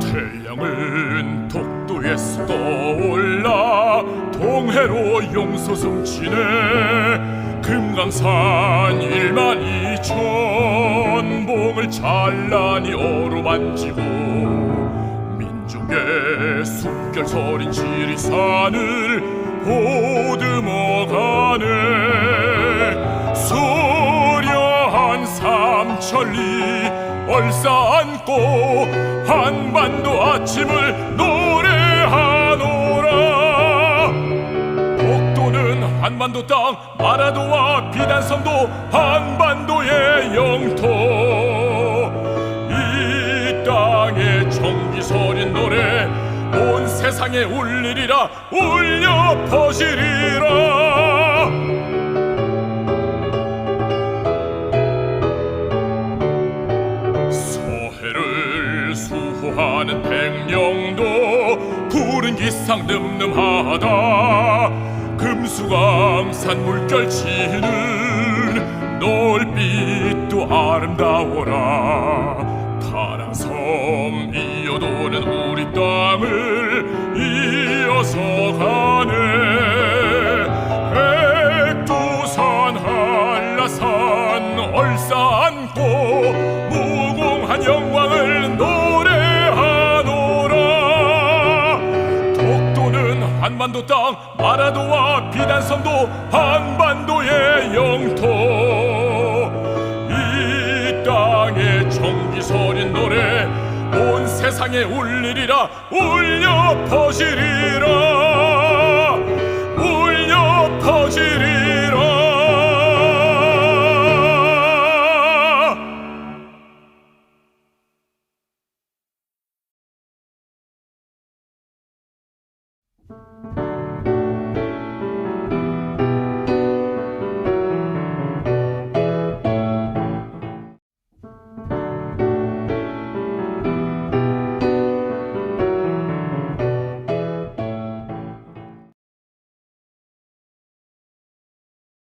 태양은 독도에서 떠올라 동해로 용솟음치네. 금강산 일만 이천 봉을 찬란히 어루만지고 민중의 숨결 서린 지리산을 보듬어가네 삼천리 얼싸 안고 한반도 아침을 노래하노라. 독도는 한반도 땅 마라도와 비단섬도 한반도의 영토. 이 땅에 정기 서린 노래 온 세상에 울리리라 울려 퍼지리라 하는 백령도 푸른 기상 늠름하다. 금수강산 물결치는 놀빛도 아름다워라. 파랑섬 이어도는 우리 땅을 이어서 가네. 백두산 한라산 얼싸안고 한반도 땅 마라도와 비단섬도 한반도의 영토. 이 땅에 정기 서린 노래 온 세상에 울리리라 울려 퍼지리라 you